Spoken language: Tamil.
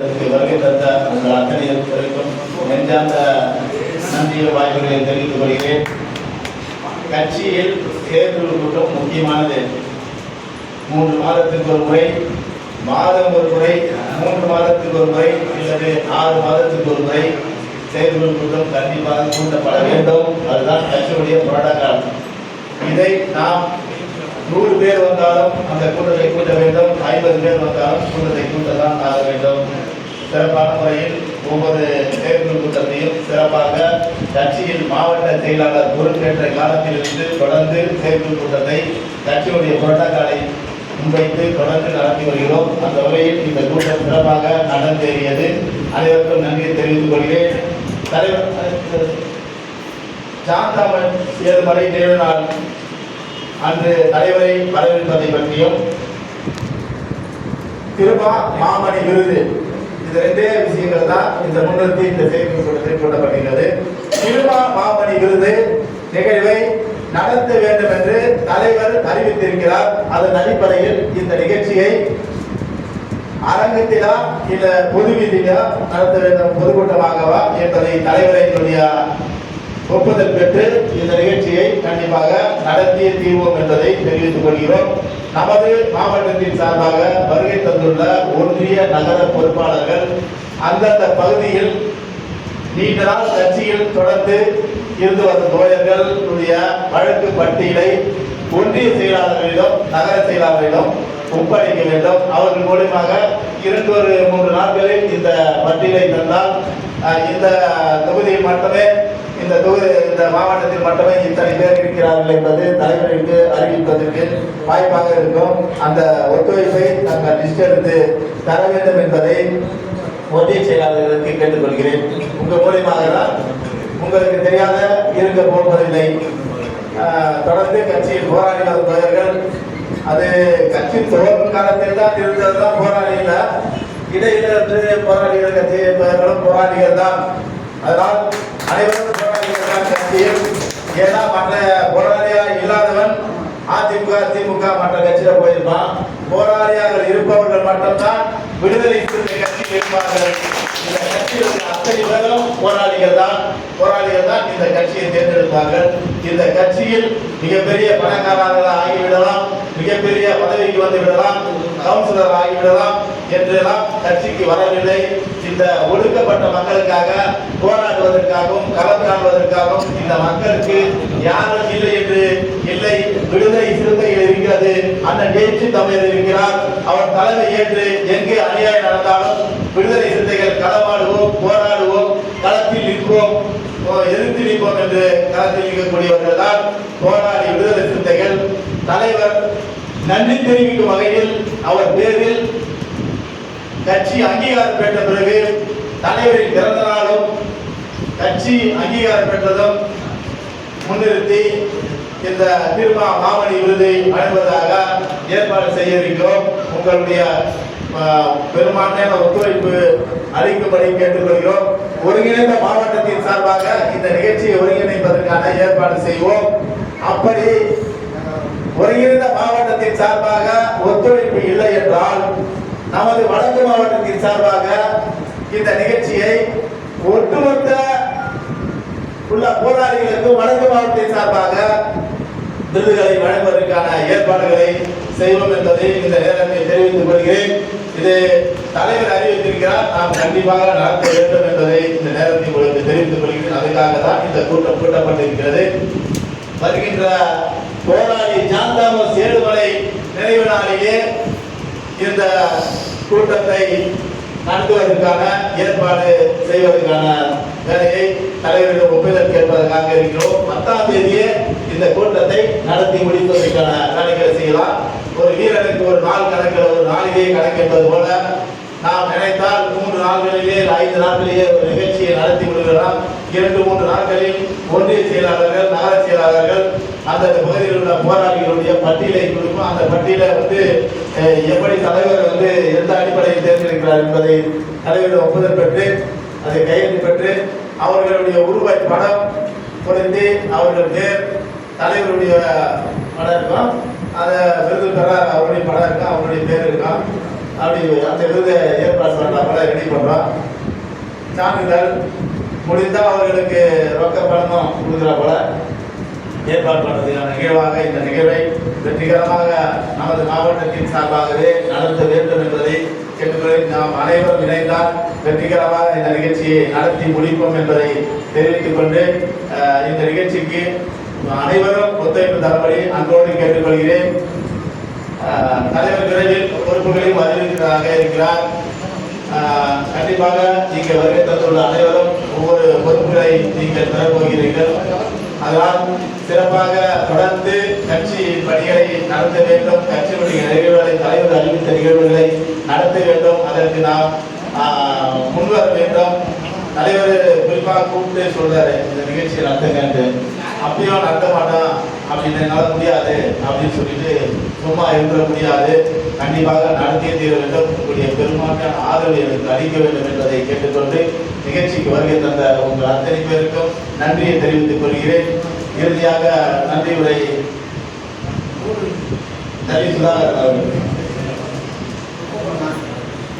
வருகை தந்த உங்கள் அத்தனை நெஞ்சார்ந்த நன்றிய வாய்ப்புகளை தெரிவித்துக் கொள்கிறேன். கட்சியில் தேர்தல் கூட்டம் முக்கியமானது. மூன்று மாதத்துக்கு ஒரு முறை மாதம் ஒரு முறை மூன்று மாதத்துக்கு ஒரு முறை அல்லது ஆறு மாதத்துக்கு ஒரு முறை தேர்தல் கூட்டம் கண்டிப்பாக கூட்டப்பட வேண்டும். அதுதான் கட்சியுடைய புரோட்டோகால் இதை நாம் நூறு பேர் வந்தாலும் அந்த கூட்டத்தை கூட்ட வேண்டும். ஐம்பது பேர் வந்தாலும் கூட்டத்தை கூட்டத்தான் ஆக வேண்டும். சிறப்பான முறையில் ஒவ்வொரு தேர்தல் கூட்டத்தையும் சிறப்பாக கட்சியில் மாவட்ட செயலாளர் பொறுப்பேற்ற காலத்திலிருந்து தொடர்ந்து தேர்தல் கூட்டத்தை கட்சியுடைய புரட்டக்காலை முன்வைத்து தொடர்ந்து நடத்தி வருகிறோம். அந்த வகையில் இந்த கூட்டம் சிறப்பாக நடந்தேறியது. அனைவருக்கும் நன்றியை தெரிவித்துக் கொள்கிறேன். தலைவர் சாந்தாமன் ஏழுமலை நினைவு நாள் அன்று தலைவரை வரவேற்பதை பற்றியும் திருமா மாமணி விருது. இது ரெண்டே விஷயங்கள் தான் இந்த முன்னிறுத்தி இந்த செய்தி கூட்டத்தில் கூட்டப்பட்டிருக்கிறது. திருமா மாமணி விருது நிகழ்வை நடத்த வேண்டும் என்று தலைவர் அறிவித்திருக்கிறார். அதன் அடிப்படையில் இந்த நிகழ்ச்சியை அரங்கத்திலா இல்ல பொது வீதியிலா நடத்த வேண்டும் பொதுக்கூட்டமாகவா என்பதை தலைவரை ஒப்புதல் பெற்று இந்த நிகழ்ச்சியை நடத்திய தீர்வோம் என்பதை தெரிவித்துக் கொள்கிறோம். நமது மாவட்டத்தின் சார்பாக வருகை தந்துள்ள ஒன்றிய நகர பொறுப்பாளர்கள் அந்தந்த பகுதியில் நீண்ட நாள் கட்சியில் தொடர்ந்து இருந்து வரும் தோழர்களுடைய வழக்கு பட்டியலை ஒன்றிய செயலாளர்களிடம் நகர செயலாளர்களிடம் ஒப்படைக்க வேண்டும். அவர்கள் மூலியமாக இரண்டு ஒரு மூன்று நாட்களில் இந்த பட்டியலை தந்தால் இந்த தொகுதியில் மட்டுமே இந்த தொகுதி இந்த மாவட்டத்தில் மட்டுமே இத்தனை பேர் இருக்கிறார்கள் என்பது தலைவருக்கு அறிவிப்பதற்கு வாய்ப்பாக இருக்கும். அந்த ஒத்துழைப்பை நாங்கள் லிஸ்ட் எடுத்து தர வேண்டும் என்பதை ஒன்றிய செயலாளர்களுக்கு கேட்டுக்கொள்கிறேன். உங்கள் மூலியமாக தான் உங்களுக்கு தெரியாத இருக்க போவதில்லை. தொடர்ந்து கட்சியில் போராடி வரும் அது கட்சி துவக்கும் காலத்தில் தான் இருந்ததுதான் போராளிகள் இடையில இருந்து போராளிகள் கட்சி போராடிகள் தான். அதனால் போராளிகள் ஏன்னா மற்ற போராளியாக இல்லாதவன் அதிமுக திமுக மற்ற கட்சியில போயிருப்பான். போராளியாக இருப்பவர்கள் மட்டும்தான் விடுதலை சிறுத்தை கட்சி இருப்பார்கள் இந்த கட்சியில் அத்தனை பேரும் போராளிகள் தான். போராளிகள் தான் இந்த கட்சியை தேர்ந்தெடுத்தார்கள். இந்த கட்சியில் மிகப்பெரிய பணக்காரர்களாக ஆகிவிடலாம் மிகப்பெரிய பதவிக்கு வந்து விடலாம். கவுன்சிலர் ஆகிவிடலாம் என்றெல்லாம் கட்சிக்கு வரவில்லை. இந்த ஒடுக்கப்பட்ட மக்களுக்காக போராடுவதற்காகவும் களம் காண்பதற்காகவும் இந்த மக்களுக்கு யாரும் இல்லை என்று இல்லை. விடுதலை சிறுத்தைகள் இருக்கிறது. அண்ணன் ஜெயிச்சு தமிழர் இருக்கிறார். அவர் தலைமை ஏற்று எங்கே அநியாயம் நடந்தாலும் விடுதலை சிறுத்தைகள் களமாடுவோம் போராடுவோம் களத்தில் நிற்போம். ஓ, எதிர்த்து நிற்போம் என்று களத்தில் நிற்கக்கூடியவர்கள் தான் போராடி விடுதலை சிறுத்தைகள். தலைவர் நன்றி தெரிவிக்கும் வகையில் அவர் பேரில் கட்சி அங்கீகாரம் பெற்ற பிறகு தலைவரின் பிறந்த நாளும் கட்சி அங்கீகாரம் பெற்றதும் முன்னிறுத்தி இந்த திருமா மாமணி விருதை வழங்குவதாக ஏற்பாடு செய்ய இருக்கிறோம் உங்களுடைய பெரும்பான்மையான ஒத்துழைப்பு அளிக்கும்படி கேட்டுக்கொள்கிறோம். ஒருங்கிணைந்த மாவட்டத்தின் சார்பாக இந்த நிகழ்ச்சியை ஒருங்கிணைப்பதற்கான ஏற்பாடு செய்வோம். அப்படி ஒருங்கிணைந்த மாவட்டத்தின் சார்பாக ஒத்துழைப்பு இல்லை என்றால் மாவட்டத்தின் சார்பாக இந்த நிகழ்ச்சியை ஒட்டுமொத்த உள்ள போராளிகளுக்கு வடக்கு மாவட்டத்தின் சார்பாக விருதுகளை வழங்குவதற்கான ஏற்பாடுகளை செய்வோம் என்பதை இந்த நேரத்தில் தெரிவித்துக் கொள்கிறேன். இது தலைவர் அறிவித்திருக்கிறார். நாம் கண்டிப்பாக நடத்த வேண்டும் என்பதை இந்த நேரத்தில் உங்களுக்கு தெரிவித்துக் கொள்கிறேன். அதுக்காக தான் இந்த கூட்டம் கூட்டப்பட்டிருக்கிறது. வருகின்ற போராளி ஜாந்தாமஸ் ஏழுமலை நினைவு நாளிலே இந்த கூட்டத்தை நடத்துவதற்கான ஏற்பாடு செய்வதற்கான வேலையை தலைவரிடம் ஒப்புதல் கேட்பதற்காக இருக்கிறோம். பத்தாம் தேதியே இந்த கூட்டத்தை நடத்தி முடிப்பதற்கான வேலைகளை செய்யலாம். ஒரு வீரனுக்கு ஒரு நாள் கணக்கில் ஒரு நாளிலே கணக்கெடுப்பது போல நாம் நினைத்தால் நாட்களிலே ஐந்து நாட்களிலே ஒரு நிகழ்ச்சியை நடத்தி விடுகிறார் இரண்டு மூன்று நாட்களில் ஒன்றிய செயலாளர்கள் நகர செயலாளர்கள் அந்தந்த பகுதியில் உள்ள போராளிகளுடைய பட்டியலை கொடுக்கும். அந்த பட்டியலை வந்து எப்படி தலைவர் வந்து எந்த அடிப்படையில் தேர்ந்தெடுக்கிறார் என்பதை தலைவரிடம் ஒப்புதல் பெற்று அதை கையெழுத்து பெற்று அவர்களுடைய உருவாய் படம் குறைந்து அவர்கள் பேர் தலைவருடைய படம் இருக்கும். அதை விருது பெற அவருடைய படம் இருக்கும் அவருடைய பேர் இருக்கும். அப்படி அந்த விருதை ஏற்பாடு பண்ண ரெடி ரெடி சான்றிதழ் முடிந்தால் அவர்களுக்கு ரொக்க பணமும் கொடுக்குற போல. ஏற்பாடு பண்ணுறதுக்கான நிகழ்வாக இந்த நிகழ்வை வெற்றிகரமாக நமது மாவட்டத்தின் சார்பாகவே நடத்த வேண்டும் என்பதை கேட்டுக்கொள்ள நாம் அனைவரும் இணைந்தால் வெற்றிகரமாக இந்த நிகழ்ச்சியை நடத்தி முடிப்போம் என்பதை தெரிவித்துக் கொண்டு இந்த நிகழ்ச்சிக்கு அனைவரும் ஒத்துழைப்பு தரப்படி அன்போடு கேட்டுக்கொள்கிறேன். தலைவர் விரைவில் பொறுப்புகளையும் அறிவிக்கிறதாக இருக்கிறார். ஆஹ் கண்டிப்பாக நீங்கள் வருகை தந்துள்ள அனைவரும் ஒவ்வொரு பொறுப்புகளை நீங்கள் பெறப்போகிறீர்கள் அதனால் சிறப்பாக தொடர்ந்து கட்சி பணிகளை நடத்த வேண்டும். கட்சியினுடைய நிகழ்வுகளை தலைவர் அறிவித்த நிகழ்வுகளை நடத்த வேண்டும். அதற்கு நாம் ஆஹ், முன்வர வேண்டும். தலைவர் குறிப்பாக கூப்பிட்டு சொல்றாரு இந்த நிகழ்ச்சியை நடத்துங்க அப்பயும் நடத்த மாட்டோம் அப்படின்னு என்னால் முடியாது அப்படின்னு சொல்லிட்டு சும்மா இருந்துட முடியாது. கண்டிப்பாக நடத்திய தீர வேண்டும். உங்களுடைய பெரும்பான்மையான ஆதரவு எனக்கு அளிக்க வேண்டும் என்பதை கேட்டுக்கொண்டு நிகழ்ச்சிக்கு வருகை தந்த உங்கள் அத்தனை பேருக்கும் நன்றியை தெரிவித்துக் கொள்கிறேன். இறுதியாக நன்றி உரை நன்றி சுதாகர் அவர்கள்.